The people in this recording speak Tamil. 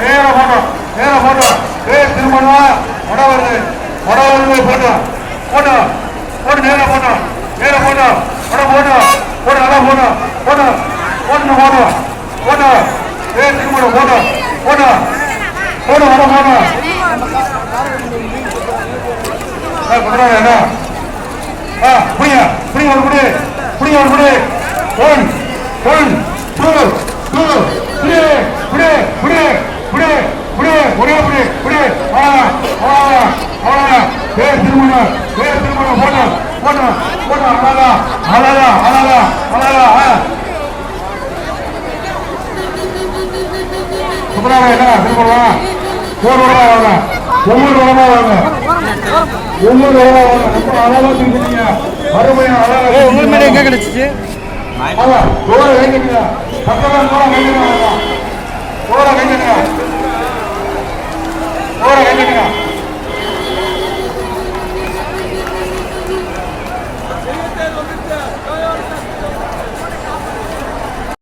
நேர போட்டோம் நேர போட்டோம். ஏ திருமணமா? வட வருது. வட வருது போட்டோம் போட்டோம் போட்டு நேர போட்டோம். நேர போட்டோம். வட போட்டோம் போட்டு நல்லா போட்டோம் போட்டோம் போட்டு போட்டோம் போட்டோம் ஏ திருமணம் போட்டோம் போட்டோம் போட்டு வட போட்டோம் என்ன? ஆ புரியா புரியா ஒரு புடி. புரிய ஒரு புடி. ஒன் ஒன் டூ டூ புடி புடி புடி புடி ஒரே அவ்வளோதான் அவ்வளோதான் பேர் திருமணம் பேர் திருமணம் போட்டோம் போட்டோம் அவ்வளோதான் அவ்வளோதான் அவ்வளோதான் அவ்வளோதான் ஆ. சுப்பராம என்ன திருமணம் ஒரு உடம்பா வாங்க ஒவ்வொரு உடம்பா வாங்க. ஒவ்வொரு உடம்பா வாங்க. ரொம்ப அழகா திரும்பிங்க அருமையா அழகா உங்களுக்கு எங்கே கிடைச்சிச்சு. பக்கத்துல தூரம் வைக்கிறீங்க.